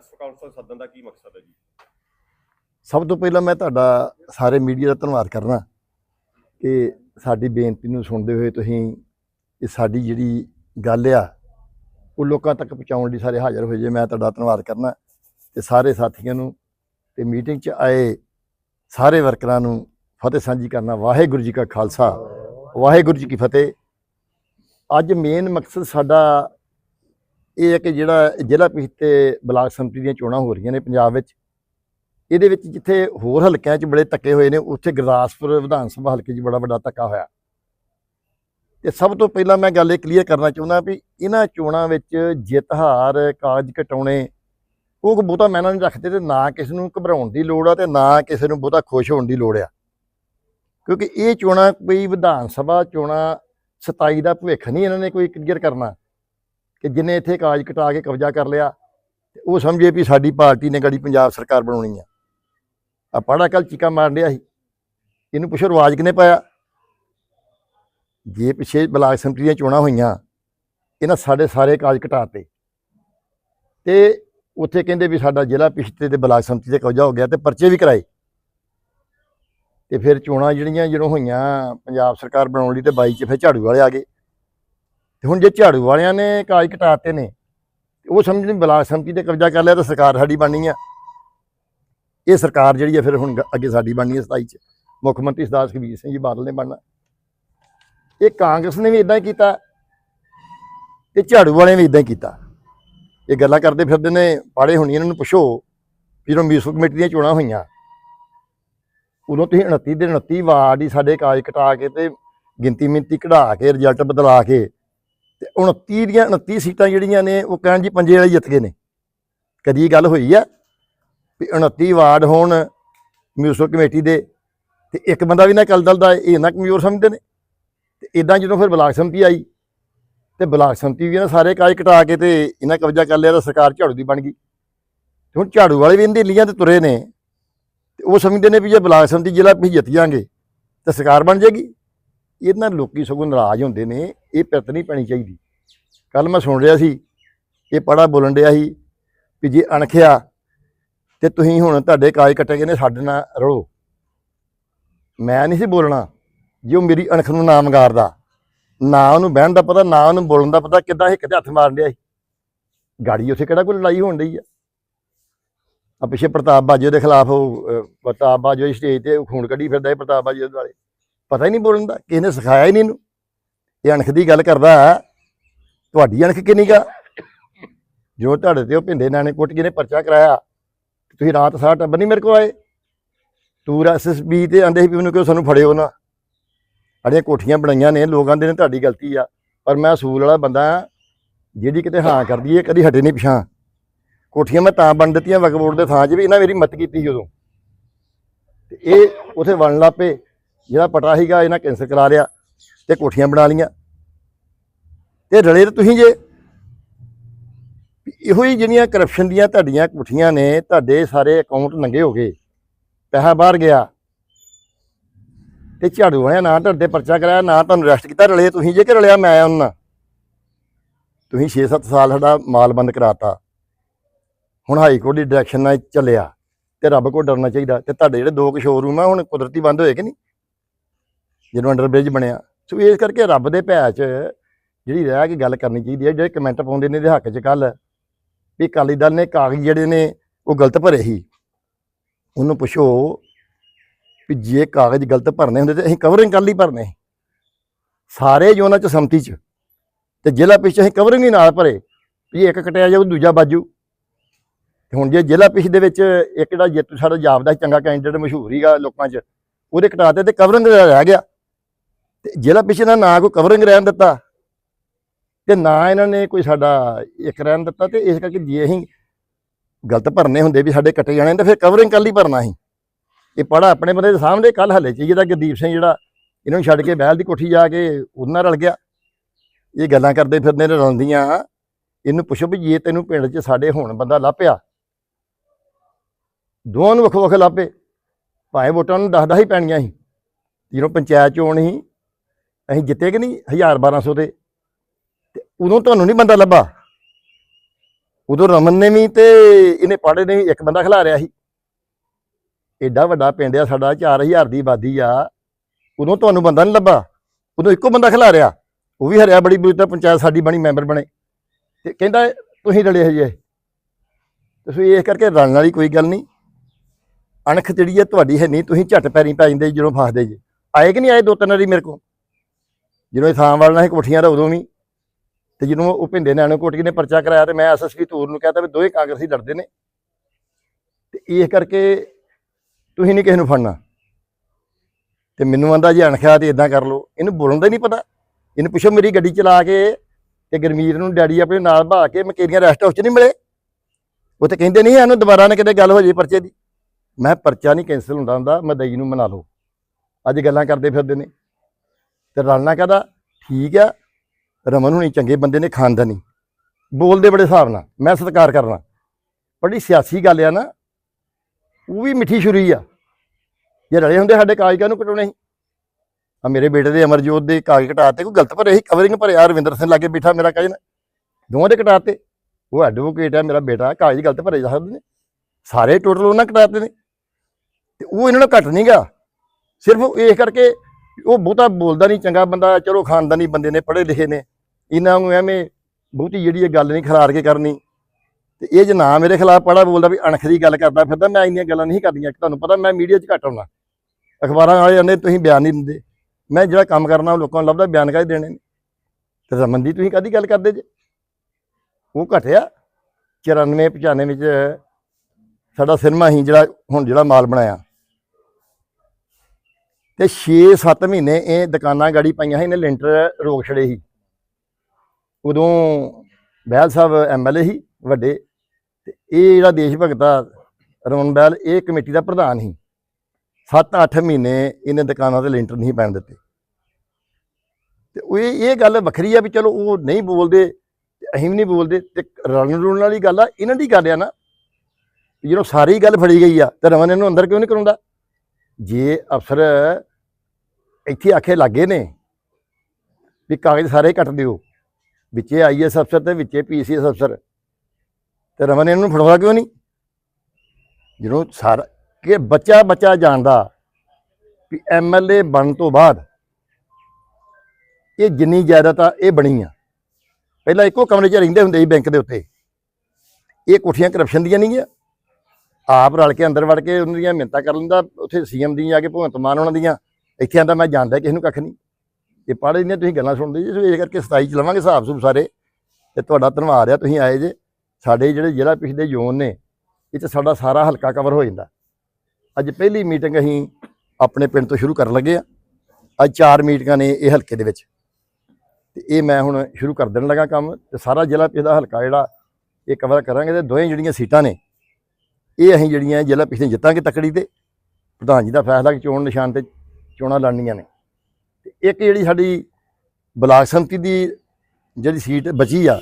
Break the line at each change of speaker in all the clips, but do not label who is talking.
Press conference ਸੱਦਣ ਦਾ ਕੀ ਮਕਸਦ ਹੈ ਜੀ?
ਸਭ ਤੋਂ ਪਹਿਲਾਂ ਮੈਂ ਤੁਹਾਡਾ ਸਾਰੇ ਮੀਡੀਆ ਦਾ ਧੰਨਵਾਦ ਕਰਨਾ ਕਿ ਸਾਡੀ ਬੇਨਤੀ ਨੂੰ ਸੁਣਦੇ ਹੋਏ ਤੁਸੀਂ ਇਹ ਸਾਡੀ ਜਿਹੜੀ ਗੱਲ ਆ, ਉਹ ਲੋਕਾਂ ਤੱਕ ਪਹੁੰਚਾਉਣ ਲਈ ਸਾਰੇ ਹਾਜ਼ਰ ਹੋਏ ਜੇ। ਮੈਂ ਤੁਹਾਡਾ ਧੰਨਵਾਦ ਕਰਨਾ ਤੇ ਸਾਰੇ ਸਾਥੀਆਂ ਨੂੰ ਤੇ ਮੀਟਿੰਗ 'ਚ ਆਏ ਸਾਰੇ ਵਰਕਰਾਂ ਨੂੰ ਫਤਿਹ ਸਾਂਝੀ ਕਰਨਾ। ਵਾਹਿਗੁਰੂ ਜੀ ਕਾ ਖਾਲਸਾ, ਵਾਹਿਗੁਰੂ ਜੀ ਕੀ ਫਤਿਹ। ਅੱਜ ਮੇਨ ਮਕਸਦ ਸਾਡਾ ਇਹ ਹੈ ਕਿ ਜਿਹੜਾ ਜ਼ਿਲ੍ਹਾ ਪ੍ਰੀਸ਼ਦ ਤੇ ਬਲਾਕ ਸੰਮਤੀ ਦੀਆਂ ਚੋਣਾਂ ਹੋ ਰਹੀਆਂ ਨੇ ਪੰਜਾਬ ਵਿੱਚ, ਇਹਦੇ ਵਿੱਚ ਜਿੱਥੇ ਹੋਰ ਹਲਕਿਆਂ 'ਚ ਬੜੇ ਧੱਕੇ ਹੋਏ ਨੇ, ਉੱਥੇ ਗੁਰਦਾਸਪੁਰ ਵਿਧਾਨ ਸਭਾ ਹਲਕੇ 'ਚ ਬੜਾ ਵੱਡਾ ਧੱਕਾ ਹੋਇਆ। ਤੇ ਸਭ ਤੋਂ ਪਹਿਲਾਂ ਮੈਂ ਗੱਲ ਇਹ ਕਲੀਅਰ ਕਰਨਾ ਚਾਹੁੰਦਾ ਵੀ ਇਹਨਾਂ ਚੋਣਾਂ ਵਿੱਚ ਜਿੱਤ ਹਾਰ ਕਾਗਜ਼ ਕਟਾਉਣੇ, ਉਹ ਬਹੁਤਾ ਮੈਨਾਂ ਨਹੀਂ ਰੱਖਦੇ ਤੇ ਨਾ ਕਿਸੇ ਨੂੰ ਘਬਰਾਉਣ ਦੀ ਲੋੜ ਆ ਤੇ ਨਾ ਕਿਸੇ ਨੂੰ ਬਹੁਤਾ ਖੁਸ਼ ਹੋਣ ਦੀ ਲੋੜ ਆ। ਕਿਉਂਕਿ ਇਹ ਚੋਣਾਂ ਕੋਈ ਵਿਧਾਨ ਸਭਾ ਚੋਣਾਂ 27 ਦਾ ਭਵਿੱਖ ਨਹੀਂ ਇਹਨਾਂ ਨੇ ਕੋਈ ਕਲੀਅਰ ਕਰਨਾ। ਕਿ ਜਿਨੇ ਇੱਥੇ ਕਾਗਜ਼ ਕਟਾ ਕੇ ਕਬਜ਼ਾ ਕਰ ਲਿਆ, ਤੇ ਉਹ ਸਮਝੇ ਵੀ ਸਾਡੀ ਪਾਰਟੀ ਨੇ ਗੜੀ ਪੰਜਾਬ ਸਰਕਾਰ ਬਣਾਉਣੀ ਆ। ਆ ਪੜਾ ਕੱਲ ਚੀਕਾ ਮਾਰਨ ਡਿਆ ਸੀ। ਇਹਨੂੰ ਪੁੱਛੋ ਰਿਵਾਜ ਕਿਨੇ ਪਾਇਆ? ਜੇ ਪਿੱਛੇ ਬਲਾਕ ਸੰਮਤੀ ਦੀਆਂ ਚੋਣਾਂ ਹੋਈਆਂ, ਇਹਨਾਂ ਸਾਡੇ ਸਾਰੇ ਕਾਗਜ਼ ਘਟਾਤੇ ਤੇ ਉੱਥੇ ਕਹਿੰਦੇ ਵੀ ਸਾਡਾ ਜ਼ਿਲ੍ਹਾ ਪਿਛਤੇ ਤੇ ਬਲਾਕ ਸੰਮਤੀ ਤੇ ਕਬਜ਼ਾ ਹੋ ਗਿਆ ਤੇ ਪਰਚੇ ਵੀ ਕਰਾਏ। ਤੇ ਫਿਰ ਚੋਣਾਂ ਜਿਹੜੀਆਂ ਜਦੋਂ ਹੋਈਆਂ, ਪੰਜਾਬ ਸਰਕਾਰ ਬਣਾਉਣ ਲਈ ਤੇ 22 ਚ ਫਿਰ ਝਾੜੂ ਵਾਲੇ ਆ ਗਏ। ਤੇ ਹੁਣ ਜੇ ਝਾੜੂ ਵਾਲਿਆਂ ਨੇ ਕਾਜ ਘਟਾਤੇ ਨੇ, ਤੇ ਉਹ ਸਮਝਦੇ ਬਲਾਕ ਸੰਮਤੀ ਤੇ ਕਬਜ਼ਾ ਕਰ ਲਿਆ ਤਾਂ ਸਰਕਾਰ ਸਾਡੀ ਬਣਨੀ ਆ। ਇਹ ਸਰਕਾਰ ਜਿਹੜੀ ਹੈ ਫਿਰ ਹੁਣ ਅੱਗੇ ਸਾਡੀ ਬਣਨੀ ਹੈ 27 ਚ। ਮੁੱਖ ਮੰਤਰੀ ਸਰਦਾਰ ਸੁਖਬੀਰ ਸਿੰਘ ਜੀ ਬਾਦਲ ਨੇ ਬਣਨਾ। ਇਹ ਕਾਂਗਰਸ ਨੇ ਵੀ ਇਦਾਂ ਹੀ ਕੀਤਾ, ਤੇ ਝਾੜੂ ਵਾਲਿਆਂ ਨੇ ਵੀ ਇਦਾਂ ਹੀ ਕੀਤਾ। ਇਹ ਗੱਲਾਂ ਕਰਦੇ ਫਿਰਦੇ ਨੇ ਪਾੜੇ ਹੋਣੀ ਇਹਨਾਂ ਨੂੰ ਪੁੱਛੋ, ਵੀ ਜਦੋਂ ਮਿਊਨਿਸਪਲ ਕਮੇਟੀ ਦੀਆਂ ਚੋਣਾਂ ਹੋਈਆਂ, ਉਦੋਂ ਤੁਸੀਂ 29 ਦੇ 29 ਵਾਰਡ ਹੀ ਸਾਡੇ ਕਾਜ ਕਟਾ ਕੇ ਤੇ ਗਿਣਤੀ ਮਿੰਤੀ ਕਢਾ ਕੇ ਰਿਜ਼ਲਟ ਬਦਲਾ ਕੇ ਤੇ 29 ਦੀਆਂ 29 ਸੀਟਾਂ ਜਿਹੜੀਆਂ ਨੇ, ਉਹ ਕਹਿਣ ਜੀ ਪੰਜੇ ਵਾਲੇ ਜਿੱਤ ਗਏ ਨੇ। ਕਦੀ ਗੱਲ ਹੋਈ ਆ ਵੀ 29 ਵਾਰਡ ਹੋਣ ਮਿਊਨਿਸਪਲ ਕਮੇਟੀ ਦੇ ਤੇ ਇੱਕ ਬੰਦਾ ਵੀ ਨਾ ਅਕਾਲੀ ਦਲ ਦਾ, ਇਹ ਨਾ ਕਮਜ਼ੋਰ ਸਮਝਦੇ ਨੇ। ਤੇ ਇਦਾਂ ਜਦੋਂ ਫਿਰ ਬਲਾਕ ਸੰਮਤੀ ਆਈ, ਤੇ ਬਲਾਕ ਸੰਮਤੀ ਵੀ ਨਾ ਸਾਰੇ ਕਾਜ ਕਟਾ ਕੇ ਤੇ ਇਹਨਾਂ ਕਬਜ਼ਾ ਕਰ ਲਿਆ ਤਾਂ ਸਰਕਾਰ ਝਾੜੂ ਦੀ ਬਣ ਗਈ। ਤੇ ਹੁਣ ਝਾੜੂ ਵਾਲੇ ਵੀ ਇਹਦੀ ਲੀਆਂ ਤੇ ਤੁਰੇ ਨੇ। ਤੇ ਉਹ ਸਮਝਦੇ ਨੇ ਵੀ ਜੇ ਬਲਾਕ ਸੰਮਤੀ ਜ਼ਿਲ੍ਹਾ ਵੀ ਜਿੱਤ ਜਾਾਂਗੇ ਤਾਂ ਸਰਕਾਰ ਬਣ ਜਾਏਗੀ। ਇਹਨਾਂ ਲੋਕੀ ਸਗੋਂ ਨਾਰਾਜ਼ ਹੁੰਦੇ ਨੇ ਇਹ ਪਿਰਤ ਨਹੀਂ ਪੈਣੀ ਚਾਹੀਦੀ। ਕੱਲ ਮੈਂ ਸੁਣ ਰਿਹਾ ਸੀ ਇਹ ਪੜਾ ਬੋਲਣ ਡਿਆ ਸੀ ਵੀ ਜੇ ਅਣਖਿਆ ਤੇ ਤੁਸੀਂ ਹੁਣ ਤੁਹਾਡੇ ਕਾਜ ਕੱਟੇ ਗਏ ਨੇ ਸਾਡੇ ਨਾਲ ਰਲੋ। ਮੈਂ ਨਹੀਂ ਸੀ ਬੋਲਣਾ ਜੇ ਉਹ ਮੇਰੀ ਅਣਖ ਨੂੰ ਨਾ ਮੰਗਾਰਦਾ ਨਾ ਉਹਨੂੰ ਬਹਿਣ ਦਾ ਪਤਾ ਨਾ ਉਹਨੂੰ ਬੋਲਣ ਦਾ ਪਤਾ ਕਿੱਦਾਂ ਹਿੱਕ ਤੇ ਹੱਥ ਮਾਰਨ ਡਿਆ ਸੀ। ਗਾੜੀ ਉੱਥੇ ਕਿਹੜਾ ਕੋਈ ਲੜਾਈ ਹੋਣ ਡਈ ਆ? ਆ ਪਿੱਛੇ ਪ੍ਰਤਾਪ ਬਾਜੋ ਦੇ ਖਿਲਾਫ ਉਹ ਅਹ, ਪ੍ਰਤਾਪ ਬਾਜੋ ਸਟੇਜ ਤੇ ਖੂਨ ਕੱਢੀ ਫਿਰਦਾ ਹੈ ਪ੍ਰਤਾਪ ਬਾਜੋ ਦੇ ਵਾਲੇ ਪਤਾ ਹੀ ਨਹੀਂ ਬੋਲਣ ਦਾ, ਕਿਸੇ ਨੇ ਸਿਖਾਇਆ ਹੀ ਨਹੀਂ ਇਹਨੂੰ। ਇਹ ਅਣਖ ਦੀ ਗੱਲ ਕਰਦਾ ਤੁਹਾਡੀ ਅਣਖ ਕਿੰਨੀ ਗਾ ਜੋ ਤੁਹਾਡੇ ਤੇ ਉਹ ਭਿੰਦੇ ਨਾਨੇ ਕੁੱਟ ਕੇ ਨੇ ਪਰਚਾ ਕਰਾਇਆ, ਤੁਸੀਂ ਰਾਤ ਸਾਰਾ ਟੱਬਰ ਨਹੀਂ ਮੇਰੇ ਕੋਲ ਆਏ। ਟੂਰ ਐਸਐਸਬੀ ਤੇ ਆਂਦੇ ਸੀ ਵੀ ਉਹਨੂੰ ਕਿਉਂ ਸਾਨੂੰ ਫੜਿਓ ਨਾ। ਅੜੀਆਂ ਕੋਠੀਆਂ ਬਣਾਈਆਂ ਨੇ, ਲੋਕਾਂ ਦੇ ਨੇ ਤੁਹਾਡੀ ਗਲਤੀ ਆ। ਪਰ ਮੈਂ ਅਸੂਲ ਵਾਲਾ ਬੰਦਾ ਜਿਹੜੀ ਕਿਤੇ ਹਾਂ ਕਰਦੀ ਏ, ਕਦੀ ਹਟੇ ਨਹੀਂ ਪਿਛਾਂ ਕੋਠੀਆਂ ਮੈਂ ਤਾਂ ਬਣ ਦਿੱਤੀਆਂ ਵਕਫ ਬੋਰਡ ਦੇ ਥਾਂ 'ਚ ਵੀ ਇਹਨਾਂ ਮੇਰੀ ਮਤ ਕੀਤੀ ਸੀ ਉਦੋਂ। ਤੇ ਇਹ ਉਥੇ ਬਣਨ ਲੱਪੇ ਜਿਹੜਾ ਪਟਾ ਸੀਗਾ ਇਹਨਾਂ ਕੈਂਸਲ ਕਰਾ ਲਿਆ ਤੇ ਕੋਠੀਆਂ ਬਣਾ ਲੀਆਂ ਤੇ ਰਲੇ ਤਾਂ ਤੁਸੀਂ ਜੇ। ਇਹੋ ਹੀ ਜਿਹੜੀਆਂ ਕਰਪਸ਼ਨ ਦੀਆਂ ਤੁਹਾਡੀਆਂ ਕੋਠੀਆਂ ਨੇ, ਤੁਹਾਡੇ ਸਾਰੇ ਅਕਾਊਂਟ ਨੰਗੇ ਹੋ ਗਏ, ਪੈਸਾ ਬਾਹਰ ਗਿਆ। ਤੇ ਝਾੜੂ ਵਾਲਿਆਂ ਨਾ ਤੁਹਾਡੇ ਪਰਚਾ ਕਰਾਇਆ, ਨਾ ਤੁਹਾਨੂੰ ਅਰੈਸਟ ਕੀਤਾ, ਰਲੇ ਤੁਸੀਂ ਜੇ ਕਿ ਰਲਿਆ ਮੈਂ ਉਹਨਾਂ ਤੁਸੀਂ 6-7 ਸਾਲ ਸਾਡਾ ਮਾਲ ਬੰਦ ਕਰਾਤਾ। ਹੁਣ ਹਾਈ ਕੋਰਟ ਦੀ ਡਾਇਰੈਕਸ਼ਨ ਨਾਲ ਚੱਲਿਆ ਤੇ ਰੱਬ ਕੋ ਡਰਨਾ ਚਾਹੀਦਾ। ਤੇ ਤੁਹਾਡੇ ਜਿਹੜੇ ਦੋ ਕੁ ਸ਼ੋਰੂਮ ਆ, ਹੁਣ ਕੁਦਰਤੀ ਬੰਦ ਹੋਏ ਕਿ ਨਹੀਂ? ਜਦੋਂ ਅੰਡਰ ਬ੍ਰਿਜ ਬਣਿਆ। ਸੋ ਇਸ ਕਰਕੇ ਰੱਬ ਦੇ ਭੈ 'ਚ ਜਿਹੜੀ ਰਹਿ ਕੇ ਗੱਲ ਕਰਨੀ ਚਾਹੀਦੀ ਹੈ, ਜਿਹੜੇ ਕਮੈਂਟ ਪਾਉਂਦੇ ਨੇ ਇਹਦੇ ਹੱਕ 'ਚ ਕੱਲ ਵੀ ਅਕਾਲੀ ਦਲ ਨੇ ਕਾਗਜ਼ ਜਿਹੜੇ ਨੇ ਉਹ ਗਲਤ ਭਰੇ ਸੀ। ਉਹਨੂੰ ਪੁੱਛੋ ਵੀ ਜੇ ਕਾਗਜ਼ ਗਲਤ ਭਰਨੇ ਹੁੰਦੇ ਤੇ ਅਸੀਂ ਕਵਰਿੰਗ ਕਰ ਲਈ ਭਰਨੇ। ਸਾਰੇ ਜੋ ਉਹਨਾਂ 'ਚ ਸੰਮਤੀ 'ਚ। ਤੇ ਜ਼ਿਲ੍ਹਾ ਪਿੱਛੇ ਅਸੀਂ ਕਵਰਿੰਗ ਹੀ ਨਾਲ ਭਰੇ, ਵੀ ਇੱਕ ਕਟਿਆ ਜਾਊ, ਦੂਜਾ ਬਾਜੂ ਤੇ ਹੁਣ ਜੇ ਜ਼ਿਲ੍ਹਾ ਪਿੱਛ ਦੇ ਵਿੱਚ ਇੱਕ ਜਿਹੜਾ ਜੇਤੂ ਸਾਡਾ ਜਾਪਦਾ ਚੰਗਾ ਕੈਂਡੀਡੇਟ ਮਸ਼ਹੂਰ ਹੀਗਾ ਲੋਕਾਂ 'ਚ, ਉਹਦੇ ਕਟਾਤੇ ਤੇ ਕਵਰਿੰਗ ਰਹਿ ਗਿਆ। ਤੇ ਜ਼ਿਲ੍ਹਾ ਪਿੱਛੇ ਦਾ ਨਾ ਕੋਈ ਕਵਰਿੰਗ ਰਹਿਣ ਦਿੱਤਾ, ਤੇ ਨਾ ਇਹਨਾਂ ਨੇ ਕੋਈ ਸਾਡਾ ਇੱਕ ਰਹਿਣ ਦਿੱਤਾ, ਤੇ ਇਸ ਕਰਕੇ ਜੇ ਅਸੀਂ ਗਲਤ ਭਰਨੇ ਹੁੰਦੇ ਵੀ ਸਾਡੇ ਕੱਟੇ ਜਾਣੇ, ਤਾਂ ਫਿਰ ਕਵਰਿੰਗ ਕੱਲ ਹੀ ਭਰਨਾ ਸੀ ਇਹ ਪੜਾ ਆਪਣੇ ਬੰਦੇ ਦੇ ਸਾਹਮਣੇ ਕੱਲ ਹੱਲੇ ਚ ਜਿਹਦਾ ਗੁਰਦੀਪ ਸਿੰਘ ਜਿਹੜਾ ਇਹਨਾਂ ਨੂੰ ਛੱਡ ਕੇ ਬਹਿਲ ਦੀ ਕੋਠੀ ਜਾ ਕੇ ਉਹਨਾਂ ਰਲ ਗਿਆ। ਇਹ ਗੱਲਾਂ ਕਰਦੇ ਫਿਰਦੇ ਨੇ, ਰਲਦੀਆਂ। ਇਹਨੂੰ ਪੁੱਛੋ ਵੀ ਜੇ ਤੈਨੂੰ ਪਿੰਡ 'ਚ ਸਾਡੇ ਹੁਣ ਬੰਦਾ ਲੱਭਿਆ, ਦੋਵਾਂ ਨੂੰ ਵੱਖੋ ਵੱਖ ਲੱਭੇ, ਭਾਵੇਂ ਵੋਟਾਂ ਨੂੰ ਦਸ ਦਸ ਹੀ ਪੈਣੀਆਂ ਸੀ, ਜਦੋਂ ਪੰਚਾਇਤ ਚੋਣ ਸੀ ਅਸੀਂ ਜਿੱਤੇ ਕਿ ਨਹੀਂ? 1000 1200 ਦੇ। ਤੇ ਉਦੋਂ ਤੁਹਾਨੂੰ ਨਹੀਂ ਬੰਦਾ ਲੱਭਾ। ਉਦੋਂ ਰਮਨ ਨੇ ਵੀ ਤੇ ਇਹਨੇ ਪਾੜੇ ਨੇ ਵੀ ਇੱਕ ਬੰਦਾ ਖਿਲਾ ਰਿਆ ਸੀ। ਐਡਾ ਵੱਡਾ ਪਿੰਡ ਆ ਸਾਡਾ 4000 ਦੀ ਆਬਾਦੀ ਆ। ਉਦੋਂ ਤੁਹਾਨੂੰ ਬੰਦਾ ਨਹੀਂ ਲੱਭਾ। ਉਦੋਂ ਇੱਕੋ ਬੰਦਾ ਖਿਲਾ ਰਿਆ ਉਹ ਵੀ ਹਰਿਆ ਬੜੀ ਬੁਰੀ ਪੰਚਾਇਤ ਸਾਡੀ ਬਣੀ, ਮੈਂਬਰ ਬਣੇ। ਤੇ ਕਹਿੰਦਾ, ਤੁਸੀਂ ਰਲੇ ਹਜੇ। ਤੁਸੀਂ ਇਸ ਕਰਕੇ ਰਲਣ ਵਾਲੀ ਕੋਈ ਗੱਲ ਨਹੀਂ। ਅਣਖ ਜਿਹੜੀ ਹੈ ਤੁਹਾਡੀ ਹੈ ਨਹੀਂ, ਤੁਸੀਂ ਝੱਟ ਪੈਰੀ ਪੈ ਜਾਂਦੇ ਜਦੋਂ ਫਸਦੇ ਜੇ। ਆਏ ਕਿ ਨਹੀਂ ਆਏ ਦੋ ਤਿੰਨ ਵਾਰੀ ਮੇਰੇ ਕੋਲ? ਜਦੋਂ ਇਹ ਥਾਂ ਵਾਲਣਾ ਸੀ, ਕੋਠੀਆਂ ਦਾ ਉਦੋਂ ਵੀ। ਤੇ ਜਦੋਂ ਉਹ ਭਿੰਦੇ ਨਿਆਣੇ ਕੋਟਕੀ ਨੇ ਪਰਚਾ ਕਰਾਇਆ ਤੇ ਮੈਂ ਐਸਐਸਪੀ ਤੂਰ ਨੂੰ ਕਹਤਾ ਵੀ ਦੋਵੇਂ ਕਾਂਗਰਸੀ ਲੜਦੇ ਨੇ। ਤੇ ਇਸ ਕਰਕੇ ਤੁਸੀਂ ਨਹੀਂ ਕਿਸੇ ਨੂੰ ਫੜਨਾ। ਤੇ ਮੈਨੂੰ ਆਂਦਾ ਜੀ ਅਣਖਿਆ ਤੇ ਇਦਾਂ ਕਰ ਲਓ। ਇਹਨੂੰ ਬੋਲਣ ਦਾ ਨਹੀਂ ਪਤਾ। ਇਹਨੂੰ ਪੁੱਛੋ ਮੇਰੀ ਗੱਡੀ ਚਲਾ ਕੇ ਤੇ ਗਰਮੀਤ ਨੂੰ ਡੈਡੀ ਆਪਣੇ ਨਾਲ ਭਾ ਕੇ ਮਕੇਰੀਆਂ ਰੈਸਟ ਹਾਊਸ 'ਚ ਨਹੀਂ ਮਿਲੇ। ਉਹ ਤੇ ਕਹਿੰਦੇ ਨਹੀਂ ਇਹਨੂੰ ਦੁਬਾਰਾ ਨਾ ਕਿਤੇ ਗੱਲ ਹੋ ਜੇ ਪਰਚੇ ਦੀ। ਮੈਂ ਪਰਚਾ ਨਹੀਂ ਕੈਂਸਲ ਹੁੰਦਾ ਹੁੰਦਾ ਮਦਈ ਨੂੰ ਮਨਾ ਲਓ। ਅੱਜ ਗੱਲਾਂ ਕਰਦੇ ਫਿਰਦੇ ਨੇ। ਤੇ ਰਲਣਾ ਕਹਦਾ, ਠੀਕ ਆ ਰਮਨ ਹੁਣੀ ਚੰਗੇ ਬੰਦੇ ਨੇ, ਖਾਨਦਾਨੀ। ਬੋਲਦੇ ਬੜੇ ਹਿਸਾਬ ਨਾਲ, ਮੈਂ ਸਤਿਕਾਰ ਕਰਨਾ। ਬੜੀ ਸਿਆਸੀ ਗੱਲ ਆ ਨਾ, ਉਹ ਵੀ ਮਿੱਠੀ ਛੁਰੀ ਆ। ਜੇ ਰਲੇ ਹੁੰਦੇ ਸਾਡੇ ਕਾਗਜ਼ਾਂ ਨੂੰ ਕਟਾਉਣੇ ਸੀ। ਆ ਮੇਰੇ ਬੇਟੇ ਦੇ ਅਮਰਜੋਤ ਦੇ ਕਾਗਜ਼ ਕਟਾਤੇ, ਕੋਈ ਗਲਤ ਭਰੇ ਸੀ ਕਵਰਿੰਗ ਭਰਿਆ ਰਵਿੰਦਰ ਸਿੰਘ ਲਾਗੇ ਬੈਠਾ ਮੇਰਾ ਕਜਨ ਦੋਵਾਂ ਦੇ ਕਟਾਤੇ। ਉਹ ਐਡਵੋਕੇਟ ਆ ਮੇਰਾ ਬੇਟਾ, ਕਾਗਜ਼ ਗਲਤ ਭਰੇ ਜਾ ਸਕਦੇ ਨੇ। ਸਾਰੇ ਟੋਟਲ ਉਹਨਾਂ ਕਟਾਤੇ ਨੇ। ਤੇ ਉਹ ਇਹਨਾਂ ਨੂੰ ਘੱਟ ਨਹੀਂਗਾ ਸਿਰਫ ਇਹ ਕਰਕੇ ਉਹ ਬਹੁਤਾ ਬੋਲਦਾ ਨਹੀਂ, ਚੰਗਾ ਬੰਦਾ, ਚਲੋ ਖਾਨਦਾਨੀ ਬੰਦੇ ਨੇ, ਪੜ੍ਹੇ ਲਿਖੇ ਨੇ। ਇਹਨਾਂ ਨੂੰ ਐਵੇਂ ਬਹੁਤੀ ਜਿਹੜੀ ਇਹ ਗੱਲ ਨਹੀਂ ਖਿਲਾਰ ਕੇ ਕਰਨੀ। ਤੇ ਇਹ ਜੇ ਨਾ ਮੇਰੇ ਖਿਲਾਫ ਪੜਾ ਬੋਲਦਾ ਵੀ ਅਣਖ ਦੀ ਗੱਲ ਕਰਦਾ ਫਿਰਦਾ, ਮੈਂ ਇੰਨੀਆਂ ਗੱਲਾਂ ਨਹੀਂ ਕਰਦੀਆਂ। ਤੁਹਾਨੂੰ ਪਤਾ ਮੈਂ ਮੀਡੀਆ 'ਚ ਘੱਟ ਆਉਣਾ। ਅਖਬਾਰਾਂ ਵਾਲੇ ਜਾਂਦੇ ਤੁਸੀਂ ਬਿਆਨ ਨਹੀਂ ਦਿੰਦੇ। ਮੈਂ ਜਿਹੜਾ ਕੰਮ ਕਰਨਾ, ਉਹ ਲੋਕਾਂ ਨੂੰ ਲੱਭਦਾ, ਬਿਆਨ ਕਾਹਦੇ ਦੇਣੇ ਨੇ? ਤੇ ਰਮਨਦੀ ਤੁਸੀਂ ਕਾਦੀ ਗੱਲ ਕਰਦੇ ਜੇ? ਉਹ ਘਟਿਆ। 94 95 ਵਿੱਚ ਸਾਡਾ ਸਿਨੇਮਾ ਹੀ ਜਿਹੜਾ, ਹੁਣ ਜਿਹੜਾ ਮਾਲ ਬਣਾਇਆ। ਤੇ 6-7 ਮਹੀਨੇ ਇਹ ਦੁਕਾਨਾਂ ਗਾੜੀ ਪਾਈਆਂ ਸੀ, ਇਹਨੇ ਲੈਂਟਰ ਰੋਕ ਛੜੇ ਸੀ। ਉਦੋਂ ਬਹਿਲ ਸਾਹਿਬ ਐਮਐਲਏ ਸੀ, ਵੱਡੇ। ਤੇ ਇਹ ਜਿਹੜਾ ਦੇਸ਼ ਭਗਤਾ ਰਮਨ ਬਹਿਲ, ਇਹ ਕਮੇਟੀ ਦਾ ਪ੍ਰਧਾਨ ਸੀ। 7-8 ਮਹੀਨੇ ਇਹਨੇ ਦੁਕਾਨਾਂ ਤੇ ਲੈਂਟਰ ਨਹੀਂ ਪੈਣ ਦਿੱਤੇ। ਤੇ ਉਹ ਇਹ ਇਹ ਗੱਲ ਵੱਖਰੀ ਆ ਵੀ ਚਲੋ ਉਹ ਨਹੀਂ ਬੋਲਦੇ, ਤੇ ਅਸੀਂ ਵੀ ਨਹੀਂ ਬੋਲਦੇ। ਤੇ ਰਲਣ ਰੁਲਣ ਵਾਲੀ ਗੱਲ ਆ, ਇਹਨਾਂ ਦੀ ਗੱਲ ਆ ਨਾ ਜਦੋਂ ਸਾਰੀ ਗੱਲ ਫੜੀ ਗਈ ਆ, ਤੇ ਰਮਨ ਇਹਨੂੰ ਅੰਦਰ ਕਿਉਂ ਨਹੀਂ ਕਰਾਉਂਦਾ? ਜੇ ਅਫਸਰ ਇੱਥੇ ਆਖੇ ਲੱਗੇ ਨੇ ਵੀ ਕਾਗਜ਼ ਸਾਰੇ ਕੱਟ ਦਿਓ। ਵਿੱਚੇ ਆਈਐਸ ਅਫਸਰ ਤੇ ਵਿੱਚੇ ਪੀਸੀਐਸ ਅਫਸਰ। ਤੇ ਰਮਨ ਨੇ ਇਹਨੂੰ ਫੜਵਾ ਕਿਉਂ ਨਹੀਂ? ਜਦੋਂ ਸਾਰਾ ਕਿ ਬੱਚਾ ਬੱਚਾ ਜਾਣਦਾ ਵੀ ਐਮਐਲਏ ਬਣਨ ਤੋਂ ਬਾਅਦ ਇਹ ਜਿੰਨੀ ਜਾਇਦਾਦ ਆ ਇਹ ਬਣੀ ਆ ਪਹਿਲਾਂ ਇੱਕੋ ਕਮਰੇ 'ਚ ਰਹਿੰਦੇ ਹੁੰਦੇ ਸੀ ਬੈਂਕ ਦੇ ਉੱਤੇ। ਇਹ ਕੋਠੀਆਂ ਕਰਪਸ਼ਨ ਦੀਆਂ ਨਹੀਂ ਗਿਆ ਆਪ ਰਲ ਕੇ ਅੰਦਰ ਵੜ ਕੇ ਉਹਨਾਂ ਦੀਆਂ ਮਿੰਤਾਂ ਕਰ ਲੈਂਦਾ, ਉੱਥੇ ਸੀਐਮ ਦੀਆਂ ਜਾ ਕੇ ਭਗਵੰਤ ਮਾਨ ਉਹਨਾਂ ਦੀਆਂ। ਇੱਥੇ ਆਂਦਾ ਮੈਂ ਜਾਣਦਾ ਕਿਸੇ ਨੂੰ ਕੱਖ ਨਹੀਂ। ਇਹ ਪੜ੍ਹੇ ਨੇ ਤੁਸੀਂ ਗੱਲਾਂ ਸੁਣਦੇ ਜੀ ਸੋ ਇਹ ਕਰਕੇ 27 ਚ ਲਵਾਂਗੇ ਹਿਸਾਬ ਸੂਬ ਸਾਰੇ, ਤੇ ਤੁਹਾਡਾ ਧੰਨਵਾਦ ਆ ਤੁਸੀਂ ਆਏ ਜੇ। ਸਾਡੇ ਜਿਹੜੇ ਜ਼ਿਲ੍ਹਾ ਪਿਛਲੇ ਜ਼ੋਨ ਨੇ, ਇਹ 'ਚ ਸਾਡਾ ਸਾਰਾ ਹਲਕਾ ਕਵਰ ਹੋ ਜਾਂਦਾ। ਅੱਜ ਪਹਿਲੀ ਮੀਟਿੰਗ ਅਸੀਂ ਆਪਣੇ ਪਿੰਡ ਤੋਂ ਸ਼ੁਰੂ ਕਰਨ ਲੱਗੇ ਆ। ਅੱਜ ਚਾਰ ਮੀਟਿੰਗਾਂ ਨੇ ਇਹ ਹਲਕੇ ਦੇ ਵਿੱਚ। ਤੇ ਇਹ ਮੈਂ ਹੁਣ ਸ਼ੁਰੂ ਕਰ ਦੇਣ ਲੱਗਾ ਕੰਮ, ਤੇ ਸਾਰਾ ਜ਼ਿਲ੍ਹਾ ਪਿਛਲਾ ਹਲਕਾ ਜਿਹੜਾ, ਇਹ ਕਵਰ ਕਰਾਂਗੇ ਤੇ ਦੋਵੇਂ ਜਿਹੜੀਆਂ ਸੀਟਾਂ ਨੇ, ਇਹ ਅਸੀਂ ਜਿਹੜੀਆਂ ਜ਼ਿਲ੍ਹਾ ਪਿਛਲੇ ਜਿੱਤਾਂਗੇ ਤਕੜੀ ਤੇ। ਪ੍ਰਧਾਨ ਜੀ ਦਾ ਫੈਸਲਾ ਕਿ ਚੋਣ ਨਿਸ਼ਾਨ ਤੇ ਚੋਣਾਂ ਲੜਨੀਆਂ ਨੇ। ਤੇ ਇੱਕ ਜਿਹੜੀ ਸਾਡੀ ਬਲਾਕ ਸੰਮਤੀ ਦੀ ਜਿਹੜੀ ਸੀਟ ਬਚੀ ਆ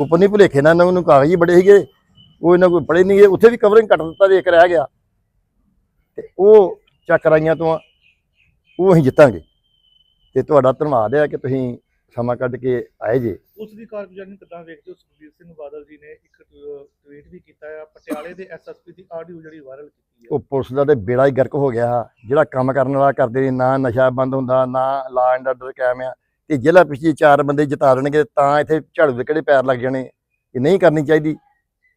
ਉੱਪਰ ਨਹੀਂ ਭੁਲੇਖੇ ਨਾਲ ਇਹਨਾਂ ਨੂੰ ਕਾਗਜ਼ ਬੜੇ ਸੀਗੇ, ਉਹ ਇਹਨਾਂ ਕੋਈ ਪੜੇ ਨਹੀਂ ਗਏ, ਉੱਥੇ ਵੀ ਕਵਰਿੰਗ ਕੱਟ ਦਿੱਤਾ ਤੇ ਇੱਕ ਰਹਿ ਗਿਆ। ਤੇ ਉਹ ਚੱਕ ਰਾਈਆਂ ਤੋਂ ਉਹ ਅਸੀਂ ਜਿੱਤਾਂਗੇ। ਤੇ ਤੁਹਾਡਾ ਧੰਨਵਾਦ ਹੈ ਕਿ ਤੁਸੀਂ ਸਮਾਂ ਕੱਢ ਕੇ ਆਏ ਜੇ।
ਉਸ ਦੀ ਕਾਰਗੁਜ਼ਾਰੀ ਕਿੱਦਾਂ ਵੇਖਦੇ ਹੋ? ਸੁਖਬੀਰ ਸਿੰਘ ਬਾਦਲ ਜੀ ਨੇ ਇੱਕ ਟਵੀਟ ਵੀ ਕੀਤਾ ਹੈ ਪਟਿਆਲੇ ਦੇ ਐਸਐਸਪੀ ਦੀ ਆਡੀਓ ਜਿਹੜੀ ਵਾਇਰਲ ਕੀਤੀ ਹੈ
ਉਹ ਪੁਲਿਸ ਦਾ ਤੇ ਬੇੜਾ ਹੀ ਗਰਕ ਹੋ ਗਿਆ ਜਿਹੜਾ ਕੰਮ ਕਰਨ ਵਾਲਾ ਕਰਦੇ ਨੇ ਨਾ ਨਸ਼ਾ ਬੰਦ ਹੁੰਦਾ ਨਾ ਲਾ ਐਂਡ ਆਰਡਰ ਕਾਇਮ ਆ। ਤੇ ਜ਼ਿਲ੍ਹਾ ਪਿਛਲੀ ਚਾਰ ਬੰਦੇ ਜਿਤਾ ਦੇਣਗੇ ਤਾਂ ਇੱਥੇ ਝਾੜੂ ਦੇ ਕਿਹੜੇ ਪੈਰ ਲੱਗ ਜਾਣੇ? ਇਹ ਨਹੀਂ ਕਰਨੀ ਚਾਹੀਦੀ।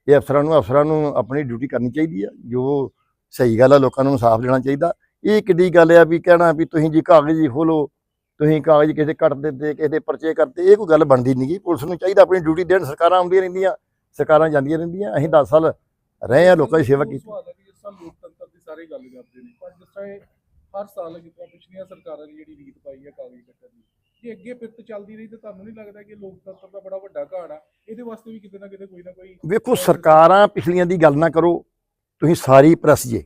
ਇਹ ਅਫਸਰਾਂ ਨੂੰ ਅਫਸਰਾਂ ਨੂੰ ਆਪਣੀ ਡਿਊਟੀ ਕਰਨੀ ਚਾਹੀਦੀ ਆ। ਜੋ ਸਹੀ ਗੱਲ ਆ ਲੋਕਾਂ ਨੂੰ ਇਨਸਾਫ ਦੇਣਾ ਚਾਹੀਦਾ। ਇਹ ਕਿੱਡੀ ਗੱਲ ਆ ਵੀ ਕਹਿਣਾ ਵੀ ਤੁਸੀਂ ਜੀ ਕਾਗਜ਼ ਹੀ ਖੋਲੋ ਤੁਸੀਂ ਕਾਗਜ਼ ਕਿਸੇ ਕੱਟ ਦਿੱਤੇ ਕਿਸੇ ਦੇ ਪਰਚੇ ਕਰਤੇ ਇਹ ਕੋਈ ਗੱਲ ਬਣਦੀ ਨਹੀਂ ਗੀ। ਪੁਲਿਸ ਨੂੰ ਚਾਹੀਦਾ ਆਪਣੀ ਡਿਊਟੀ ਦੇਣ ਸਰਕਾਰਾਂ ਆਉਂਦੀਆਂ ਰਹਿੰਦੀਆਂ ਸਰਕਾਰਾਂ ਜਾਂਦੀਆਂ ਰਹਿੰਦੀਆਂ ਅਸੀਂ 10 ਸਾਲ ਰਹੇ ਆ ਲੋਕਾਂ ਦੀ ਸੇਵਾ ਕੀਤੀ।
ਲੋਕਤੰਤਰ ਦੀ ਸਾਰੇ ਗੱਲ ਕਰਦੇ ਨੇ। ਪਰ ਜਿਸ ਤਰ੍ਹਾਂ ਹਰ ਸਾਲ ਤਰ੍ਹਾਂ ਪਿਛਲੀਆਂ ਸਰਕਾਰਾਂ ਦੀ ਜਿਹੜੀ ਰੀਤ ਪਾਈ ਹੈ ਕਾਗਜ਼ ਕੱਟਣ ਦੀ ਜੇ ਅੱਗੇ ਪਿੱਤ ਚੱਲਦੀ ਰਹੀ ਤਾਂ ਤੁਹਾਨੂੰ ਨਹੀਂ ਲੱਗਦਾ ਕਿ ਲੋਕਤੰਤਰ ਦਾ ਬੜਾ ਵੱਡਾ ਘਾੜ ਆ? ਇਹਦੇ ਵਾਸਤੇ ਵੀ ਕਿਤੇ ਨਾ ਕਿਤੇ ਕੋਈ ਨਾ ਕੋਈ
ਵੇਖੋ ਸਰਕਾਰਾਂ ਪਿਛਲੀਆਂ ਦੀ ਗੱਲ ਨਾ ਕਰੋ ਤੁਸੀਂ ਸਾਰੀ ਪ੍ਰੈਸ ਜੇ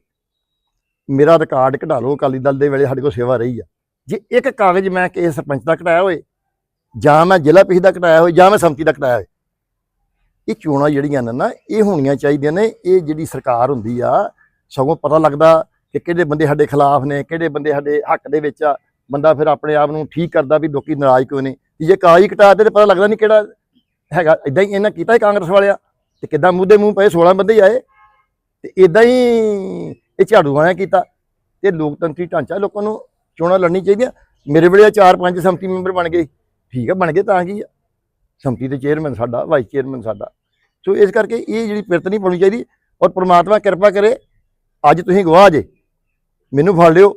ਮੇਰਾ ਰਿਕਾਰਡ ਕਢਾ ਲਓ ਅਕਾਲੀ ਦਲ ਦੇ ਵੇਲੇ ਸਾਡੇ ਕੋਲ ਸੇਵਾ ਰਹੀ ਆ। ਜੇ ਇੱਕ ਕਾਗਜ਼ ਮੈਂ ਕਿਸੇ ਸਰਪੰਚ ਦਾ ਕਟਾਇਆ ਹੋਏ, ਜਾਂ ਮੈਂ ਜ਼ਿਲ੍ਹਾ ਪਿਛ ਦਾ ਕਟਾਇਆ ਹੋਏ, ਜਾਂ ਮੈਂ ਸੰਮਤੀ ਦਾ ਕਟਾਇਆ ਹੋਏ, ਇਹ ਚੋਣਾਂ ਜਿਹੜੀਆਂ ਨੇ ਨਾ, ਇਹ ਹੋਣੀਆਂ ਚਾਹੀਦੀਆਂ ਨੇ, ਇਹ ਜਿਹੜੀ ਸਰਕਾਰ ਹੁੰਦੀ ਆ, ਸਗੋਂ ਪਤਾ ਲੱਗਦਾ ਕਿ ਕਿਹੜੇ ਬੰਦੇ ਸਾਡੇ ਖਿਲਾਫ ਨੇ, ਕਿਹੜੇ ਬੰਦੇ ਸਾਡੇ ਹੱਕ ਦੇ ਵਿੱਚ ਆ, ਬੰਦਾ ਫਿਰ ਆਪਣੇ ਆਪ ਨੂੰ ਠੀਕ ਕਰਦਾ ਵੀ ਲੋਕੀ ਨਾਰਾਜ਼ ਕਿਉਂ ਨੇ ਜੇ ਕਾਗਜ਼ ਕਟਾ ਦੇ ਤੇ ਪਤਾ ਲੱਗਦਾ ਨਹੀਂ ਕਿਹੜਾ ਹੈਗਾ ਇਦਾਂ ਹੀ ਇਹਨਾਂ ਕੀਤਾ ਹੀ ਕਾਂਗਰਸ ਵਾਲਿਆ, ਤੇ ਕਿੱਦਾਂ ਮੂੰਹ ਦੇ ਮੂੰਹ ਪਏ 16 ਬੰਦੇ ਹੀ ਆਏ, ਤੇ ਇਦਾਂ ਹੀ ਇਹ ਝਾੜੂ ਵਾਲਿਆਂ ਕੀਤਾ, ਤੇ ਲੋਕਤੰਤਰੀ ਢਾਂਚਾ ਲੋਕਾਂ ਨੂੰ ਚੋਣਾਂ ਲੜਨੀ ਚਾਹੀਦੀਆਂ। ਮੇਰੇ ਵੇਲੇ ਚਾਰ ਪੰਜ ਸੰਮਤੀ ਮੈਂਬਰ ਬਣ ਗਏ। ਠੀਕ ਆ, ਬਣ ਗਏ ਤਾਂ ਕੀ ਆ? ਸੰਮਤੀ ਦੇ ਚੇਅਰਮੈਨ ਸਾਡਾ ਵਾਈਸ ਚੇਅਰਮੈਨ ਸਾਡਾ। ਸੋ ਇਸ ਕਰਕੇ ਇਹ ਜਿਹੜੀ ਪਿਰਤ ਨਹੀਂ ਪਾਉਣੀ ਚਾਹੀਦੀ ਔਰ ਪ੍ਰਮਾਤਮਾ ਕਿਰਪਾ ਕਰੇ, ਅੱਜ ਤੁਸੀਂ ਗਵਾਹ ਜੇ। ਮੈਨੂੰ ਫੜ ਲਿਓ।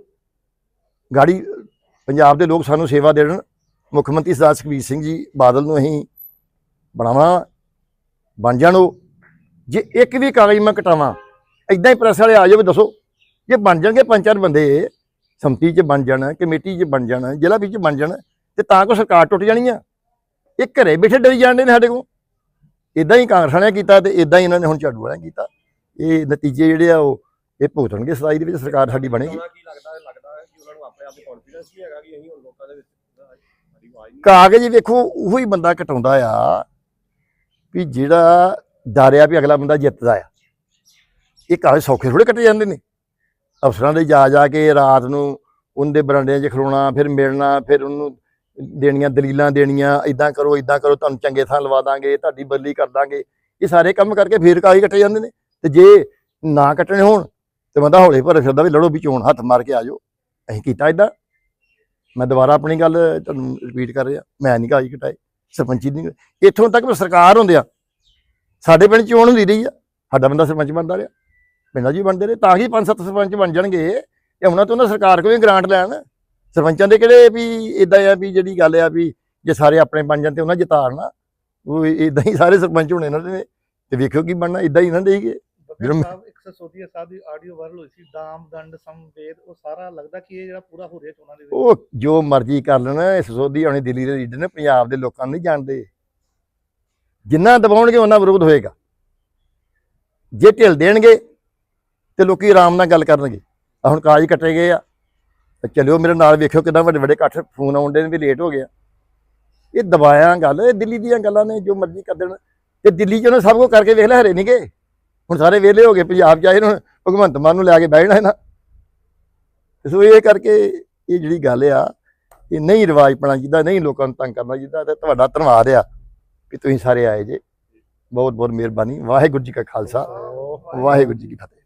ਗਾੜੀ ਪੰਜਾਬ ਦੇ ਲੋਕ ਸਾਨੂੰ ਸੇਵਾ ਦੇਣ। ਮੁੱਖ ਮੰਤਰੀ ਸਰਦਾਰ ਸੁਖਬੀਰ ਸਿੰਘ ਜੀ, ਬਾਦਲ ਨੂੰ ਅਸੀਂ ਬਣਾਵਾਂ। ਬਣ ਜਾਣ। ਉਹ ਜੇ ਇੱਕ ਵੀ ਕਾਗਜ਼ ਮੈਂ ਕਟਾਵਾਂ ਇਦਾਂ ਹੀ ਪ੍ਰੈਸ ਵਾਲੇ ਆ ਜਾਵੇ ਦੱਸੋ। ਜੇ ਬਣ ਜਾਣਗੇ ਪੰਜ ਚਾਰ ਬੰਦੇ ਸੰਮਤੀ 'ਚ ਬਣ ਜਾਣ ਕਮੇਟੀ 'ਚ ਬਣ ਜਾਣ ਜ਼ਿਲ੍ਹਾ ਵਿੱਚ ਬਣ ਜਾਣ ਤੇ ਤਾਂ ਕੋ ਸਰਕਾਰ ਟੁੱਟ ਜਾਣੀ ਆ। ਇਹ ਘਰੇ ਬੈਠੇ ਡਰੀ ਜਾਂਦੇ ਨੇ ਸਾਡੇ ਕੋਲ। ਇਦਾਂ ਹੀ ਕਾਂਗਰਸ ਨੇ ਕੀਤਾ ਤੇ ਇਦਾਂ ਹੀ ਇਹਨਾਂ ਨੇ ਹੁਣ ਝਾੜੂ ਵਾਲਿਆਂ ਕੀਤਾ। ਇਹ ਨਤੀਜੇ ਜਿਹੜੇ ਆ ਉਹ ਇਹ ਭੁਗਤਣਗੇ ਸਦਾਈ ਦੇ ਵਿੱਚ ਸਰਕਾਰ ਸਾਡੀ ਬਣੇਗੀ ਕਾਗਜ਼ ਵੇਖੋ ਉਹੋ ਹੀ ਬੰਦਾ ਕਟਾਉਂਦਾ ਆ ਵੀ ਜਿਹੜਾ ਡਰਿਆ ਵੀ ਅਗਲਾ ਬੰਦਾ ਜਿੱਤਦਾ ਆ। ਇਹ ਕਾਗਜ਼ ਸੌਖੇ ਥੋੜੇ ਕੱਟੇ ਜਾਂਦੇ ਨੇ। ਅਫਸਰਾਂ ਦੇ ਜਾ ਜਾ ਕੇ ਰਾਤ ਨੂੰ ਉਹਦੇ ਬਰਾਂਡਿਆਂ 'ਚ ਖਲੋਣਾ, ਫਿਰ ਮਿਲਣਾ, ਫਿਰ ਉਹਨੂੰ ਦੇਣੀਆਂ ਦਲੀਲਾਂ ਦੇਣੀਆਂ ਇਦਾਂ ਕਰੋ ਇਦਾਂ ਕਰੋ, ਤੁਹਾਨੂੰ ਚੰਗੇ ਥਾਂ ਲਵਾ ਦਾਂਗੇ, ਤੁਹਾਡੀ ਬਦਲੀ ਕਰ ਦਾਂਗੇ। ਇਹ ਸਾਰੇ ਕੰਮ ਕਰਕੇ ਫੇਰ ਕਾਗਜ਼ ਕੱਟੇ ਜਾਂਦੇ ਨੇ। ਤੇ ਜੇ ਨਾ ਕੱਟਣੇ ਹੋਣ, ਤੇ ਬੰਦਾ ਹੌਲੇ ਭਰੇ ਫਿਰਦਾ ਵੀ ਲੜੋ ਵੀ ਚੋਣ ਹੱਥ ਮਾਰ ਕੇ ਆ ਜਾਓ। ਅਸੀਂ ਕੀਤਾ ਇਦਾਂ ਮੈਂ ਦੁਬਾਰਾ ਆਪਣੀ ਗੱਲ ਤੁਹਾਨੂੰ ਰਿਪੀਟ ਕਰ ਰਿਹਾ। ਮੈਂ ਨਹੀਂ ਕਾਗਜ਼ ਕਟਾਏ ਸਰਪੰਚੀ ਨਹੀਂ ਇੱਥੋਂ ਤੱਕ ਸਰਕਾਰ ਹੁੰਦੇ ਆ। ਸਾਡੇ ਪਿੰਡ ਚੋਣ ਹੁੰਦੀ ਰਹੀ ਆ। ਸਾਡਾ ਬੰਦਾ ਸਰਪੰਚ ਬਣਦਾ ਰਿਹਾ। ਪਿੰਡਾਂ 'ਚ ਵੀ ਬਣਦੇ ਰਹੇ ਤਾਂ ਹੀ ਪੰਜ ਸੱਤ ਸਰਪੰਚ ਬਣ ਜਾਣਗੇ। ਇਹ ਉਹਨਾਂ ਤੋਂ ਨਾ ਸਰਕਾਰ ਕੋਲੋਂ ਗ੍ਰਾਂਟ ਲੈਣ। ਸਰਪੰਚਾਂ ਦੇ ਕਿਹੜੇ ਵੀ ਇਦਾਂ ਆ ਵੀ ਜਿਹੜੀ ਗੱਲ ਆ ਵੀ ਜੇ ਸਾਰੇ ਆਪਣੇ ਬਣ ਜਾਣ ਤੇ ਉਹਨਾਂ ਜਿਤਾਰਨਾ ਉਹ ਇਦਾਂ ਹੀ ਸਾਰੇ ਸਰਪੰਚ ਹੋਣੇ ਇਹਨਾਂ ਦੇ। ਨੇ। ਤੇ ਵੇਖਿਓ ਕੀ ਬਣਨਾ ਇਦਾਂ ਹੀ ਇਹਨਾਂ ਦੇ ਹੀਗੇ
ਬੱਬੇ
ਜਿਹੜਾ-
ਸਾਹਿਬ 100 ਸਾਹਿਬ ਦੀ ਆਡੀਓ ਵਾਇਰਲ ਹੋਈ ਸੀ ਦਾਮ ਦੰਡ ਸੰਵੇਦ ਉਹ ਸਾਰਾ ਲੱਗਦਾ ਕਿ ਇਹ ਜਿਹੜਾ ਪੂਰਾ ਹੋ ਰਿਹਾ ਚੋਣਾਂ ਦੇ ਵਿੱਚ।
ਉਹ ਜੋ ਮਰਜ਼ੀ ਕਰ ਲੈਣ ਇਸ ਸੋਧੀ ਆਉਣੀ ਦਿੱਲੀ ਦੇ ਲੀਡਰ ਨੇ ਪੰਜਾਬ ਦੇ ਲੋਕਾਂ ਨੂੰ ਨਹੀਂ ਜਾਣਦੇ। ਜਿੰਨਾ ਦਬਾਉਣਗੇ ਉਹਨਾਂ ਵਿਰੋਧ ਹੋਏਗਾ। ਜੇ ਢਿੱਲ ਦੇਣਗੇ ਤੇ ਲੋਕੀ ਆਰਾਮ ਨਾਲ ਗੱਲ ਕਰਨਗੇ। ਆ ਹੁਣ ਕਾਜ ਕੱਟੇ ਗਏ ਆ। ਤੇ ਚਲਿਓ ਮੇਰੇ ਨਾਲ ਵੇਖਿਓ ਕਿਦਾਂ ਵੱਡੇ ਵੱਡੇ ਇਕੱਠ ਫੋਨ ਆਉਂਦੇ ਨੇ ਵੀ ਲੇਟ ਹੋ ਗਿਆ ਇਹ ਦਬਾਇਆ ਗੱਲ, ਇਹ ਦਿੱਲੀ ਦੀਆਂ ਗੱਲਾਂ ਨੇ ਜੋ ਮਰਜ਼ੀ ਕਰ ਦੇਣ। ਤੇ ਦਿੱਲੀ 'ਚ ਉਹਨੇ ਸਭ ਕੁਝ ਕਰਕੇ ਵੇਖ ਲਿਆ, ਹਰੇ ਨਹੀਂ ਗਏ। ਹੁਣ ਸਾਰੇ ਵਿਹਲੇ ਹੋ ਗਏ, ਪੰਜਾਬ 'ਚ ਆਏ ਨੇ, ਹੁਣ ਭਗਵੰਤ ਮਾਨ ਨੂੰ ਲੈ ਕੇ ਬਹਿਣਾ ਇਹਨਾਂ। ਸੋ ਇਹ ਕਰਕੇ ਇਹ ਜਿਹੜੀ ਗੱਲ ਆ, ਇਹ ਨਹੀਂ ਰਿਵਾਜ ਪਣਾ ਚਾਹੀਦਾ, ਨਹੀਂ ਲੋਕਾਂ ਨੂੰ ਤੰਗ ਕਰਨਾ ਚਾਹੀਦਾ, ਤੇ ਤੁਹਾਡਾ ਧੰਨਵਾਦ ਆ ਕਿ ਤੁਸੀਂ ਸਾਰੇ ਆਏ ਜੇ। ਬਹੁਤ ਬਹੁਤ ਮਿਹਰਬਾਨੀ। ਵਾਹਿਗੁਰੂ ਜੀ ਕਾ ਖਾਲਸਾ, ਵਾਹਿਗੁਰੂ ਜੀ ਕੀ ਫਤਿਹ।